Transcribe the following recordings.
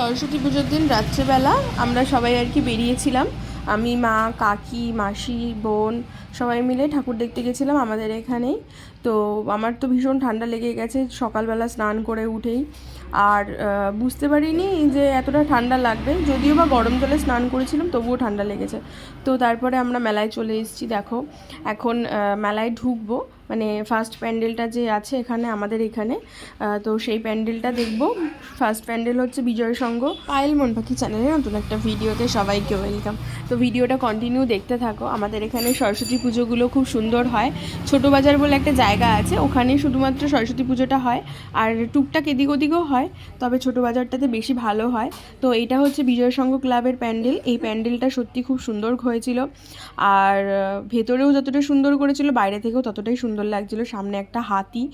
সরস্বতী পুজোর দিন রাত্রেবেলা আমরা সবাই আর কি বেরিয়েছিলাম। আমি, মা, কাকি, মাসি, বোন সবাই মিলে ঠাকুর দেখতে গেছিলাম আমাদের এখানেই। তো আমার তো ভীষণ ঠান্ডা লেগে গেছে, সকালবেলা স্নান করে উঠেই। আর বুঝতে পারিনি যে এতটা ঠান্ডা লাগবে, যদিও বা গরম জলে স্নান করেছিলাম তবুও ঠান্ডা লেগেছে। তো তারপরে আমরা মেলায় চলে এসেছি, দেখো। এখন মেলায় ঢুকবো মানে ফার্স্ট প্যান্ডেলটা যে আছে এখানে, আমাদের এখানে তো সেই প্যান্ডেলটা দেখব। ফার্স্ট প্যান্ডেল হচ্ছে বিজয় সঙ্গ পায়েল মন পাখি চ্যানেলে নতুন একটা ভিডিওতে সবাইকে ওয়েলকাম তো ভিডিওটা কন্টিনিউ দেখতে থাকো। আমাদের এখানে সরস্বতী পুজোগুলো খুব সুন্দর হয়। ছোট বাজার বলে একটা আছে, ওখানে শুধুমাত্র সরস্বতী পুজোটা হয়। আর টুকটাক এদিক ওদিকও হয়, তবে ছোট বাজারটাতে বেশি ভালো হয়। তো এটা হচ্ছে বিজয় সংঘ ক্লাবের প্যান্ডেল। এই প্যান্ডেলটা সত্যি খুব সুন্দর হয়েছিল। আর ভেতরেও যতটা সুন্দর করেছিল, বাইরে থেকেও ততটাই সুন্দর লাগছিল। সামনে একটা হাতি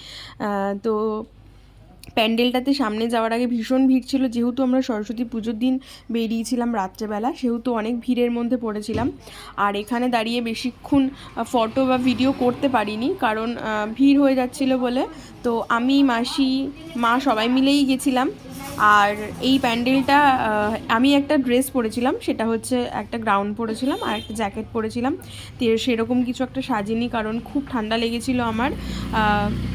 তো প্যান্ডেলটাতে সামনে যাওয়ার আগে ভীষণ ভিড় ছিল। যেহেতু আমরা সরস্বতী পুজোর দিন বেরিয়েছিলাম রাত্রেবেলা, সেহেতু অনেক ভিড়ের মধ্যে পড়েছিলাম। আর এখানে দাঁড়িয়ে বেশিক্ষণ ফটো বা ভিডিও করতে পারিনি, কারণ ভিড় হয়ে যাচ্ছিল বলে। তো আমি, মাসি, মা সবাই মিলেই গেছিলাম। আর এই প্যান্ডেলটা আমি একটা ড্রেস পরেছিলাম, সেটা হচ্ছে একটা গ্রাউন্ড পরেছিলাম আর একটা জ্যাকেট পরেছিলাম। সেরকম কিছু একটা সাজিনি কারণ খুব ঠান্ডা লেগেছিল আমার।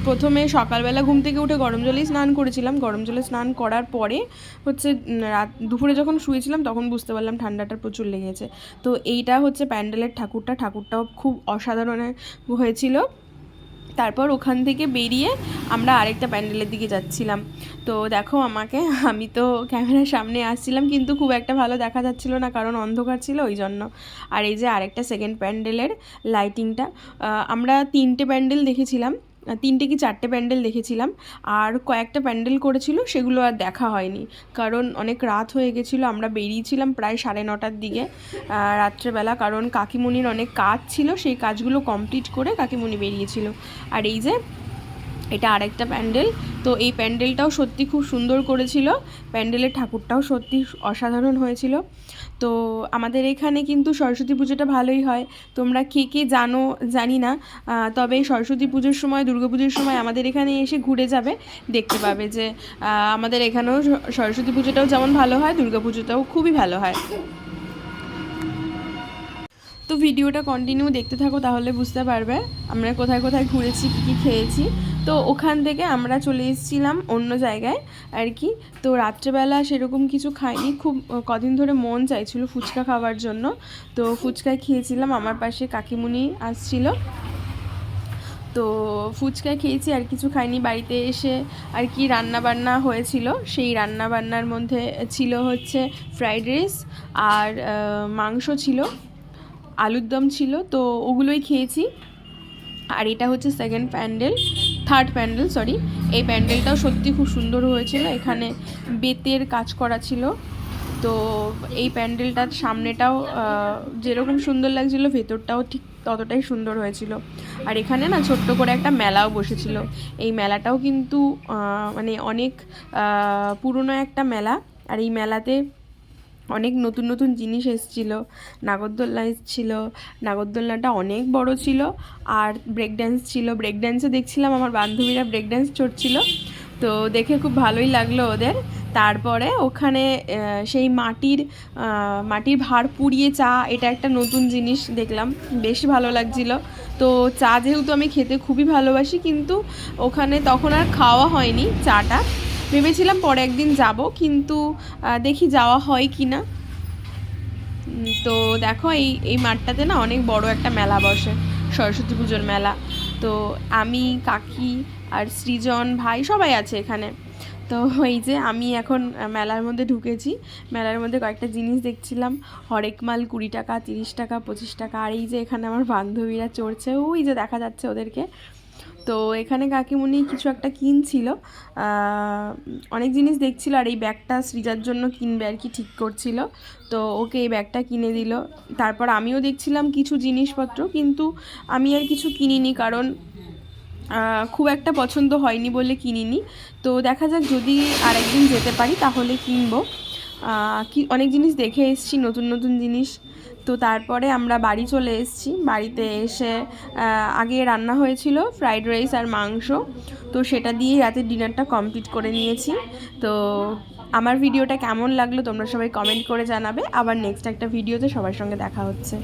প্রথমে সকালবেলা ঘুম থেকে উঠে গরম জলেই স্নান করেছিলাম। গরম জলে স্নান করার পরে হচ্ছে রাত, দুপুরে যখন শুয়েছিলাম তখন বুঝতে পারলাম ঠান্ডাটা প্রচুর লেগেছে। তো এইটা হচ্ছে প্যান্ডেলের ঠাকুরটা। ঠাকুরটাও খুব অসাধারণ হয়েছিল। তারপর ওখান থেকে বেরিয়ে আমরা আরেকটা প্যান্ডেলের দিকে যাচ্ছিলাম। তো দেখো আমাকে, আমি তো ক্যামেরার সামনে আসছিলাম, কিন্তু খুব একটা ভালো দেখা যাচ্ছিল না, কারণ অন্ধকার ছিল ওই জন্য। আর এই যে আরেকটা সেকেন্ড প্যান্ডেলের লাইটিংটা আমরা তিনটে প্যান্ডেল দেখেছিলাম। তিনটে কি চারটে প্যান্ডেল দেখেছিলাম, আর কয়েকটা প্যান্ডেল করেছিল, সেগুলো আর দেখা হয়নি। কারণ অনেক রাত হয়ে গেছিল, আমরা বেরিয়েছিলাম প্রায় সাড়ে নটার দিকে রাত্রেবেলা, কারণ কাকিমুনির অনেক কাজ ছিল, সেই কাজগুলো কমপ্লিট করে কাকিমুনি বেরিয়েছিল। আর এই যে এটা আরেকটা প্যান্ডেল। তো এই প্যান্ডেলটাও সত্যি খুব সুন্দর করেছিল। প্যান্ডেলের ঠাকুরটাও সত্যি অসাধারণ হয়েছিল। তো আমাদের এখানে কিন্তু সরস্বতী পুজোটা ভালোই হয়। তোমরা কে কে জানো জানি না। তবে সরস্বতী পুজোর সময় পুজোর সময় আমাদের এখানে এসে ঘুরে যাবে, দেখতে পাবে যে আমাদের এখানেও সরস্বতী পুজোটাও যেমন ভালো হয় পুজোটাও খুবই ভালো হয়। তো ভিডিওটা কন্টিনিউ দেখতে থাকো, তাহলে বুঝতে পারবে আমরা কোথায় কোথায় ঘুরেছি, কী কী খেয়েছি। তো ওখান থেকে আমরা চলে এসেছিলাম অন্য জায়গায় আর কি। তো রাত্রেবেলা সেরকম কিছু খাইনি। খুব কদিন ধরে মন চাইছিল ফুচকা খাওয়ার জন্য। তো ফুচকা খেয়েছিলাম, আমার পাশে কাকিমুনি আসছিল। তো ফুচকা খেয়েছি, আর কিছু খাইনি। বাড়িতে এসে আর কি রান্না বান্না হয়েছিল। সেই রান্না বান্নার মধ্যে ছিল হচ্ছে ফ্রাইড রাইস আর মাংস ছিল, আলুর দম ছিল। তো ওগুলোই খেয়েছি। আর এটা হচ্ছে second pandal. Third pandal sorry এই প্যান্ডেলটাও সত্যি খুব সুন্দর হয়েছিল। এখানে বেতের কাজ করা ছিল। তো এই প্যান্ডেলটার সামনেটাও যেরকম সুন্দর লাগছিল, ভেতরটাও ঠিক ততটাই সুন্দর হয়েছিল। আর এখানে না ছোট্ট করে একটা মেলাও বসেছিল। এই মেলাটাও কিন্তু মানে অনেক পুরনো একটা মেলা। আর এই মেলাতে অনেক নতুন নতুন জিনিস এসেছিল। নাগরদোল্লা এসেছিল। নাগরদোল্লাটা অনেক বড় ছিল আর ব্রেক ড্যান্স ছিল। ব্রেক ড্যান্সে দেখছিলাম আমার বান্ধবীরা ব্রেক ড্যান্স চড়ছিল। তো দেখে খুব ভালোই লাগল ওদের। তারপরে ওখানে সেই মাটির মাটির ভাঁড় পুড়িয়ে চা, এটা একটা নতুন জিনিস দেখলাম। বেশ ভালো লাগছিল। তো চা যেহেতু আমি খেতে খুবই ভালোবাসি, কিন্তু ওখানে তখন আর খাওয়া হয়নি চাটা। ভেবেছিলাম পরে একদিন যাব, কিন্তু দেখি যাওয়া হয় কি না তো দেখো, এই এই মাঠটাতে না অনেক বড় একটা মেলা বসে, সরস্বতী পুজোর মেলা। তো আমি, কাকি আর সৃজন, ভাই সবাই আছে এখানে। তো এই যে আমি এখন মেলার মধ্যে ঢুকেছি। মেলার মধ্যে কয়েকটা জিনিস দেখছিলাম। হরেক মাল কুড়ি টাকা, তিরিশ টাকা, পঁচিশ টাকা। আর এই যে এখানে আমার বান্ধবীরা চড়ছে, ওই যে দেখা যাচ্ছে ওদেরকে। তো এখানে কাকিমুনি কিছু একটা কিনছিল। অনেক জিনিস দেখছিল আর এই ব্যাগটা সৃজার জন্য কিনবে আর কি ঠিক করছিল। তো ওকে এই ব্যাগটা কিনে দিল। তারপর আমিও দেখছিলাম কিছু জিনিসপত্র, কিন্তু আমি আর কিছু কিনিনি কারণ খুব একটা পছন্দ হয়নি বলে কিনিনি। তো দেখা যাক যদি আরেকদিন যেতে পারি তাহলে কিনবো। কি, অনেক জিনিস দেখে এসছি, নতুন নতুন জিনিস। তো তারপরে আমরা বাড়ি চলে এসেছি। বাড়িতে এসে আগে রান্না হয়েছিল ফ্রাইড রাইস আর মাংস। তো সেটা দিয়েই রাতের ডিনারটা কমপ্লিট করে নিয়েছি। তো আমার ভিডিওটা কেমন লাগল তোমরা সবাই কমেন্ট করে জানাবে। আবার নেক্সট একটা ভিডিওতে সবার সঙ্গে দেখা হচ্ছে।